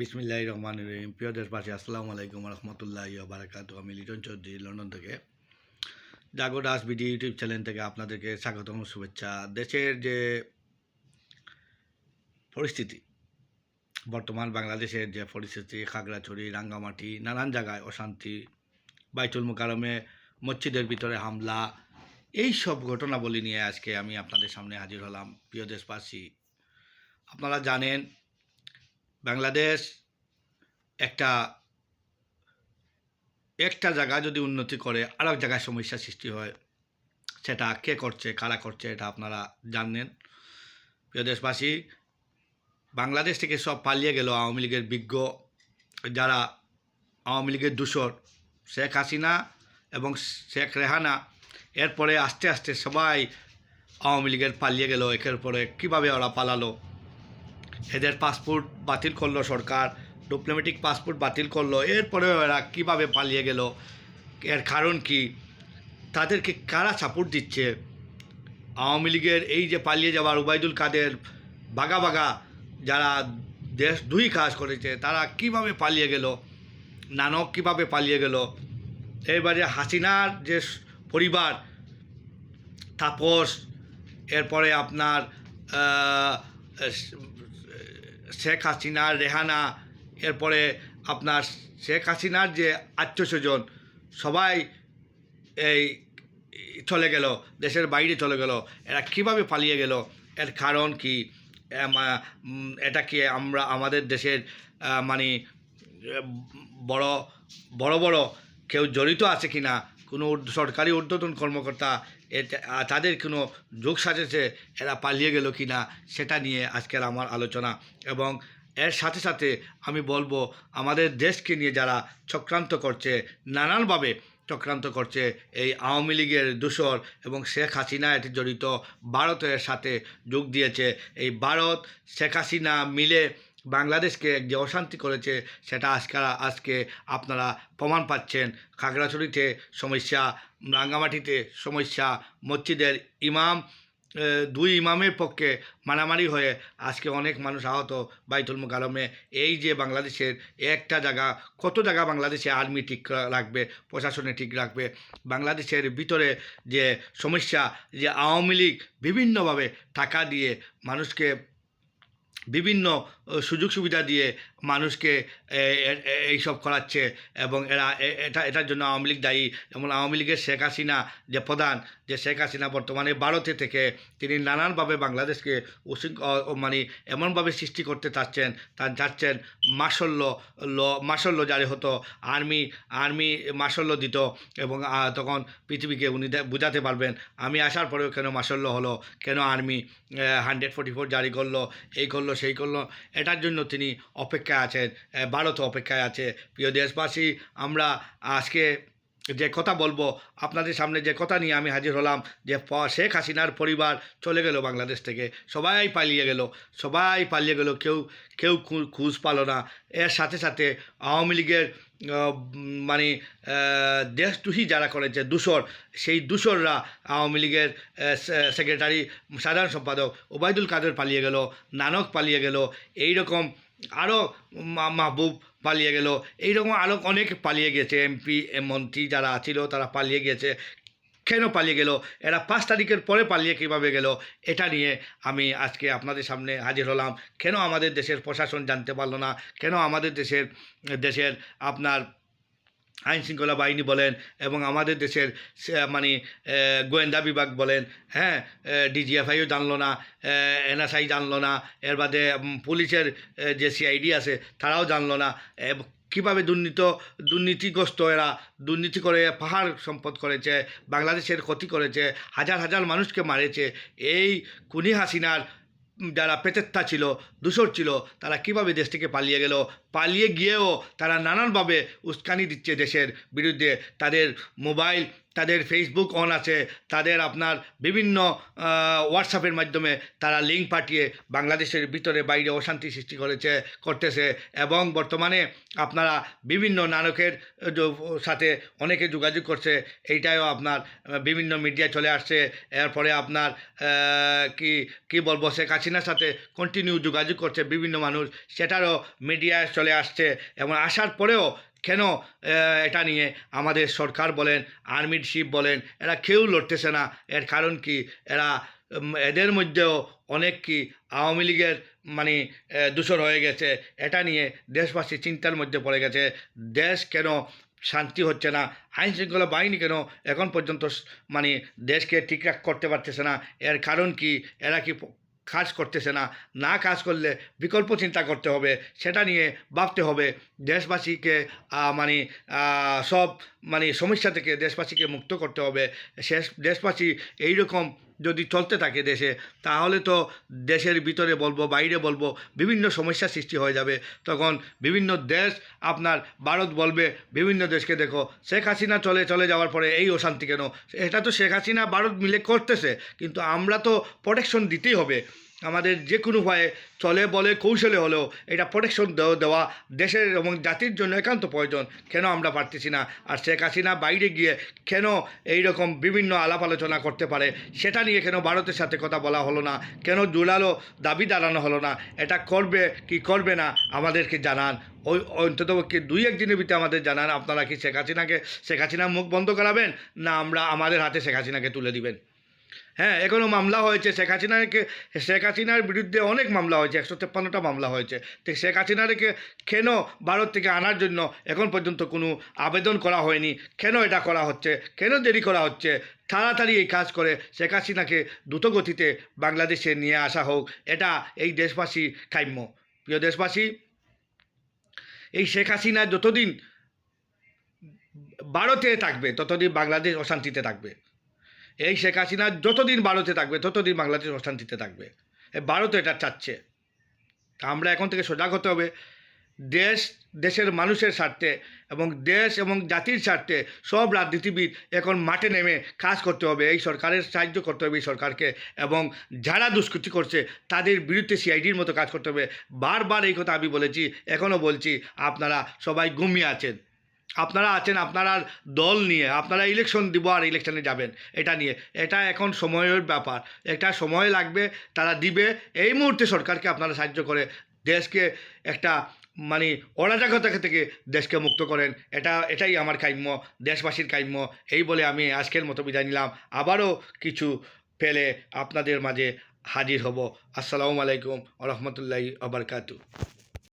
বিসমিল্লাহ রহমান রহিম। প্রিয় দেশবাসী, আসসালামু আলাইকুম রহমতুল্লাহ বারাকাতু আমি লিটন চৌধুরী, লন্ডন থেকে। Jago Das BD YouTube channel থেকে আপনাদেরকে স্বাগতম, শুভেচ্ছা। দেশের যে পরিস্থিতি, বর্তমান বাংলাদেশের যে পরিস্থিতি, খাগড়াছড়ি, রাঙ্গামাটি, নানান জায়গায় অশান্তি, বাইতুল মোকারমে মসজিদের ভিতরে হামলা, এই সব ঘটনাবলী নিয়ে আজকে আমি আপনাদের সামনে হাজির হলাম। প্রিয় দেশবাসী, আপনারা জানেন বাংলাদেশ একটা একটা জায়গা যদি উন্নতি করে আর এক জায়গায় সমস্যা সৃষ্টি হয়, সেটা কে করছে, কারা করছে, এটা আপনারা জানেন প্রিয় দেশবাসী, বাংলাদেশ থেকে সব পালিয়ে গেল আওয়ামী লীগের বিজ্ঞ, যারা আওয়ামী লীগের দূষর, শেখ হাসিনা এবং শেখ রেহানা। এরপরে আস্তে আস্তে সবাই আওয়ামী লীগের পালিয়ে গেল, একের পরে কীভাবে ওরা পালালো? এদের পাসপোর্ট বাতিল করল সরকার ডিপ্লোম্যাটিক পাসপোর্ট বাতিল করল, এরপরেও এরা কীভাবে পালিয়ে গেল, এর কারণ কি? তাদেরকে কারা সাপোর্ট দিচ্ছে? আওয়ামী লীগের এই যে পালিয়ে যাওয়ার উবাইদুল কাদের বাগা বাগা যারা দেশ দুই কাজ করেছে, তারা কীভাবে পালিয়ে গেল? নানক কীভাবে পালিয়ে গেল? এবারে হাসিনার যে পরিবার, তাপস, এরপরে আপনার শেখ হাসিনার রেহানা, এরপরে আপনার শেখ হাসিনার যে আত্মীয়স্বজন, সবাই এই চলে গেল, দেশের বাইরে চলে গেল। এরা কীভাবে পালিয়ে গেল? এর কারণ কি? এটা কি আমরা আমাদের দেশের মানে বড় বড় বড় কেউ জড়িত আছে কি না কোনো সরকারি ঊর্ধ্বতন কর্মকর্তা তাদের কোনো যোগ সাজেছে এরা পালিয়ে গেল কি না, সেটা নিয়ে আজকের আমার আলোচনা। এবং এর সাথে সাথে আমি বলব, আমাদের দেশকে নিয়ে যারা চক্রান্ত করছে, নানানভাবে চক্রান্ত করছে, এই আওয়ামী লীগের দূষর এবং শেখ হাসিনা এটি জড়িত, ভারতের সাথে যোগ দিয়েছে। এই ভারত, শেখ হাসিনা মিলে বাংলাদেশকে যে অশান্তি করেছে, সেটা আজকে আজকে আপনারা প্রমাণ পাচ্ছেন। খাগড়াছড়িতে সমস্যা, রাঙ্গামাটিতে সমস্যা, মসজিদের ইমাম দুই ইমামের পক্ষে মারামারি হয়ে আজকে অনেক মানুষ আহত বাইতুল মুকারমে এই যে বাংলাদেশের একটা জায়গা, কত জায়গা বাংলাদেশে আর্মি ঠিক রাখবে, প্রশাসনে ঠিক রাখবে? বাংলাদেশের ভিতরে যে সমস্যা, যে আওয়ামী লীগ বিভিন্নভাবে টাকা দিয়ে মানুষকে বিভিন্ন সুযোগ সুবিধা দিয়ে মানুষকে এইসব করাচ্ছে এবং এরা এটা, এটার জন্য আওয়ামী লীগ দায়ী। যেমন আওয়ামী লীগের শেখ হাসিনা যে প্রধান, যে শেখ হাসিনা বর্তমানে ভারতে থেকে তিনি নানানভাবে বাংলাদেশকে মানে এমনভাবে সৃষ্টি করতে চাচ্ছেন, তা চাচ্ছেন মাসল্য, ল, মাসল্য জারি হতো, আর্মি আর্মি মাসল্য দিত এবং তখন পৃথিবীকে উনি বুঝাতে পারবেন, আমি আসার পরেও কেন মাসল্য হলো, কেন আর্মি হান্ড্রেড ফোর্টি ফোর জারি করল, এই করল, সেই করল। এটার জন্য তিনি অপেক্ষায় আছেন ভারত অপেক্ষায় আছে। প্রিয় দেশবাসী, আমরা আজকে যে কথা বলব, আপনাদের সামনে যে কথা নিয়ে আমি হাজির হলাম, যে শেখ হাসিনার পরিবার চলে গেল বাংলাদেশ থেকে, সবাই পালিয়ে গেল, সবাই পালিয়ে গেল, কেউ কেউ খুঁজ পালো না। এর সাথে সাথে আওয়ামী লীগের মানে দেশদ্রোহী যারা করেছে দূষর, সেই দূষররা আওয়ামী লীগের সেক্রেটারি, সাধারণ সম্পাদক ওবায়দুল কাদের পালিয়ে গেল, নানক পালিয়ে গেল এই রকম আরও মাহবুব পালিয়ে গেল। এইরকম আরও অনেক পালিয়ে গেছে, এমপি মন্ত্রী যারা ছিল তারা পালিয়ে গেছে। কেন পালিয়ে গেল? এরা পাঁচ তারিখের পরে পালিয়ে কীভাবে গেল? এটা নিয়ে আমি আজকে আপনাদের সামনে হাজির হলাম। কেন আমাদের দেশের প্রশাসন জানতে পারল না? কেন আমাদের দেশের দেশের আপনার আইন শৃঙ্খলা বাহিনী বলেন এবং আমাদের দেশের মানে গোয়েন্দা বিভাগ বলেন হ্যাঁ ডিজিএফআইও জানলো না এনএসআই জানলো না, এর বাদে পুলিশের যে সিআইডি আছে তারাও জানলো না কীভাবে দুর্নীত, দুর্নীতিগ্রস্ত এরা, দুর্নীতি করে পাহাড় সম্পদ করেছে, বাংলাদেশের ক্ষতি করেছে, হাজার হাজার মানুষকে মারেছে, এই কুনি হাসিনার যারা পেতেত্তা ছিল, দূষর ছিল, তারা কীভাবে দেশ থেকে পালিয়ে গেল পালিয়ে গিয়েও তারা নানানভাবে উস্কানি দিচ্ছে দেশের বিরুদ্ধে। তাদের মোবাইল, তাদের ফেসবুক অন আছে, তাদের আপনার বিভিন্ন হোয়াটসঅ্যাপের মাধ্যমে তারা লিঙ্ক পাঠিয়ে বাংলাদেশের ভিতরে বাইরে অশান্তি সৃষ্টি করেছে, করতেছে এবং বর্তমানে আপনারা বিভিন্ন য- সাথে অনেকে যোগাযোগ করছে। এইটাও আপনার বিভিন্ন মিডিয়া চলে আসছে। এরপরে আপনার কি কি বলব, শেখ হাসিনার সাথে কন্টিনিউ যোগাযোগ করছে বিভিন্ন মানুষ। সেটারও মিডিয়ায় চলে আসছে। এবং আসার পরেও কেন এটা নিয়ে আমাদের সরকার বলেন আর্মির শিপ বলেন, এরা কেউ লড়তেছে না। এর কারণ কি? এরা এদের মধ্যেও অনেক কি আওয়ামী লীগের মানে দূষর হয়ে গেছে। এটা নিয়ে দেশবাসী চিন্তার মধ্যে পড়ে গেছে। দেশ কেন শান্তি হচ্ছে না? আইন শৃঙ্খলা বাহিনী কেন এখন পর্যন্ত মানে দেশকে ঠিকঠাক করতে পারতেছে না? এর কারণ কি? এরা কি কাজ করতেছে না না কাজ করলে বিকল্প চিন্তা করতে হবে, সেটা নিয়ে ভাবতে হবে। দেশবাসীকে মানে সব মানে সমস্যা থেকে দেশবাসীকে মুক্ত করতে হবে। শেষ, দেশবাসী এইরকম যদি চলতে থাকে দেশে, তাহলে তো দেশের ভিতরে বলব, বাইরে বলব, বিভিন্ন সমস্যা সৃষ্টি হয়ে যাবে। তখন বিভিন্ন দেশ আপনার, ভারত বলবে, বিভিন্ন দেশকে দেখো, শেখ হাসিনা চলে চলে যাওয়ার পরে এই অশান্তি কেন? এটা তো শেখ হাসিনা, ভারত মিলে করতেছে। কিন্তু আমরা তো প্রোটেকশন দিতেই হবে। আমাদের যে কোনো উপায়ে চলে, বলে, কৌশলে হলেও এটা প্রোটেকশন দেওয়া দেওয়া দেশের এবং জাতির জন্য একান্ত প্রয়োজন। কেন আমরা পারতেছি না? আর শেখ হাসিনা বাইরে গিয়ে কেন এই রকম বিভিন্ন আলাপ আলোচনা করতে পারে? সেটা নিয়ে কেন ভারতের সাথে কথা বলা হলো না? কেন জোরালো দাবি দাঁড়ানো হলো না? এটা করবে কি করবে না? আমাদেরকে জানান। ওই অন্তত কি দুই একদিনের ভিতরে আমাদের জানান। আপনারা কি শেখ হাসিনাকে, শেখ হাসিনার মুখ বন্ধ করাবেন? না, আমরা আমাদের হাতে শেখ হাসিনাকে তুলে দিবেন। হ্যাঁ এখনও মামলা হয়েছে। শেখ হাসিনাকে, শেখ হাসিনার বিরুদ্ধে অনেক মামলা হয়েছে, একশো তেপ্পান্নটা মামলা হয়েছে। তো শেখ হাসিনাকে কেন ভারত থেকে আনার জন্য এখন পর্যন্ত কোনো আবেদন করা হয়নি? কেন এটা করা হচ্ছে? কেন দেরি করা হচ্ছে? তাড়াতাড়ি এই কাজ করে শেখ হাসিনাকে দ্রুতগতিতে বাংলাদেশে নিয়ে আসা হোক। এটা এই দেশবাসী কাম্য। প্রিয় দেশবাসী, এই শেখ হাসিনা যতদিন ভারতে থাকবে, ততদিন বাংলাদেশ অশান্তিতে থাকবে। এই শেখ হাসিনা যতদিন ভারতে থাকবে, ততদিন বাংলাদেশ অশান্তিতে থাকবে। ভারত এটা চাচ্ছে। তা আমরা এখন থেকে সজাগ হতে হবে। দেশ, দেশের মানুষের স্বার্থে এবং দেশ এবং জাতির স্বার্থে সব রাজনীতিবিদ এখন মাঠে নেমে কাজ করতে হবে, এই সরকারের সাহায্য করতে হবে এই সরকারকে এবং যারা দুষ্কৃতি করছে তাদের বিরুদ্ধে সিআইডির মতো কাজ করতে হবে। বারবার এই কথা আমি বলেছি, এখনও বলছি, আপনারা সবাই ঘুমিয়ে আছেন। আপনারা আছেন, আপনারা দল নিয়ে, আপনারা ইলেকশন দিব আর ইলেকশনে যাবেন, এটা নিয়ে। এটা এখন সময়ের ব্যাপার। এটা সময় লাগবে, তারা দিবে। এই মুহূর্তে সরকারকে আপনারা সাহায্য করে দেশকে একটা মানে অরাজকতা থেকে দেশকে মুক্ত করেন। এটা, এটাই আমার কাম্য, দেশবাসীর কাম্য। এই বলে আমি আজকের মতো বিদায় নিলাম। আবারও কিছু পেলে আপনাদের মাঝে হাজির হব। আসসালামু আলাইকুম রহমতুল্লাহি আবরকাতু